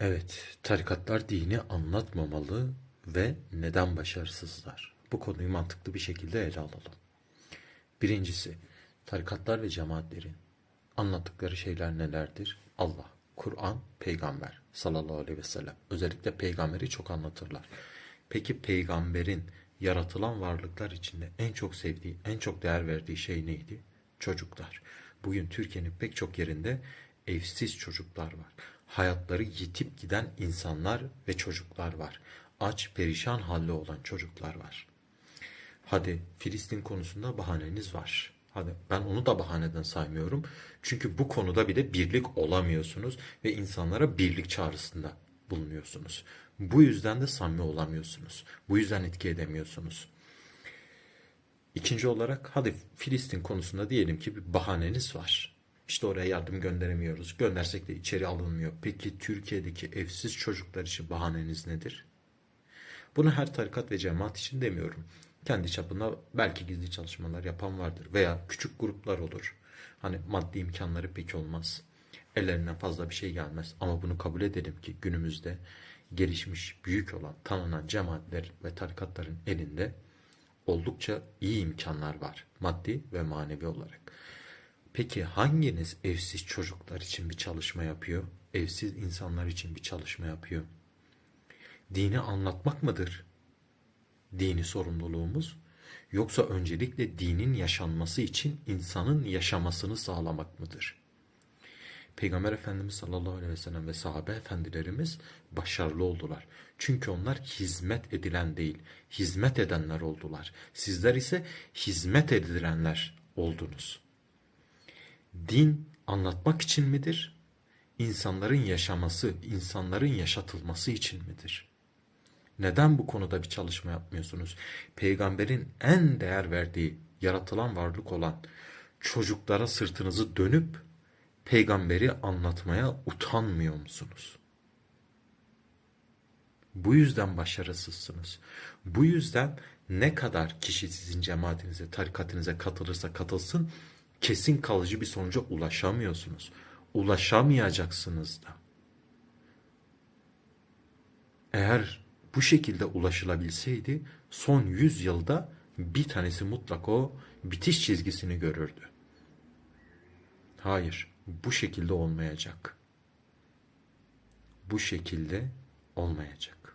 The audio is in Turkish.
Evet, tarikatlar dini anlatmamalı ve neden başarısızlar? Bu konuyu mantıklı bir şekilde ele alalım. Birincisi, tarikatlar ve cemaatlerin anlattıkları şeyler nelerdir? Allah, Kur'an, peygamber sallallahu aleyhi ve sellem. Özellikle peygamberi çok anlatırlar. Peki peygamberin yaratılan varlıklar içinde en çok sevdiği, en çok değer verdiği şey neydi? Çocuklar. Bugün Türkiye'nin pek çok yerinde evsiz çocuklar var. Hayatları yitip giden insanlar ve çocuklar var. Aç, perişan halde olan çocuklar var. Hadi Filistin konusunda bahaneniz var. Hadi ben onu da bahaneden saymıyorum. Çünkü bu konuda bile birlik olamıyorsunuz ve insanlara birlik çağrısında bulunuyorsunuz. Bu yüzden de samimi olamıyorsunuz. Bu yüzden etki edemiyorsunuz. İkinci olarak hadi Filistin konusunda diyelim ki bir bahaneniz var. İşte oraya yardım gönderemiyoruz. Göndersek de içeri alınmıyor. Peki Türkiye'deki evsiz çocuklar için bahaneniz nedir? Bunu her tarikat ve cemaat için demiyorum. Kendi çapında belki gizli çalışmalar yapan vardır veya küçük gruplar olur. Hani maddi imkanları pek olmaz. Ellerinden fazla bir şey gelmez. Ama bunu kabul edelim ki günümüzde gelişmiş, büyük olan, tanınan cemaatler ve tarikatların elinde oldukça iyi imkanlar var. Maddi ve manevi olarak. Peki hanginiz evsiz çocuklar için bir çalışma yapıyor? Evsiz insanlar için bir çalışma yapıyor? Dini anlatmak mıdır? Dini sorumluluğumuz yoksa öncelikle dinin yaşanması için insanın yaşamasını sağlamak mıdır? Peygamber Efendimiz sallallahu aleyhi ve sellem ve sahabe efendilerimiz başarılı oldular. Çünkü onlar hizmet edilen değil, hizmet edenler oldular. Sizler ise hizmet edilenler oldunuz. Din anlatmak için midir? İnsanların yaşaması, insanların yaşatılması için midir? Neden bu konuda bir çalışma yapmıyorsunuz? Peygamberin en değer verdiği, yaratılan varlık olan çocuklara sırtınızı dönüp peygamberi anlatmaya utanmıyor musunuz? Bu yüzden başarısızsınız. Bu yüzden ne kadar kişi sizin cemaatinize, tarikatinize katılırsa katılsın kesin kalıcı bir sonuca ulaşamıyorsunuz. Ulaşamayacaksınız da. Eğer bu şekilde ulaşılabilseydi son 100 yılda bir tanesi mutlak o bitiş çizgisini görürdü. Hayır, bu şekilde olmayacak. Bu şekilde olmayacak.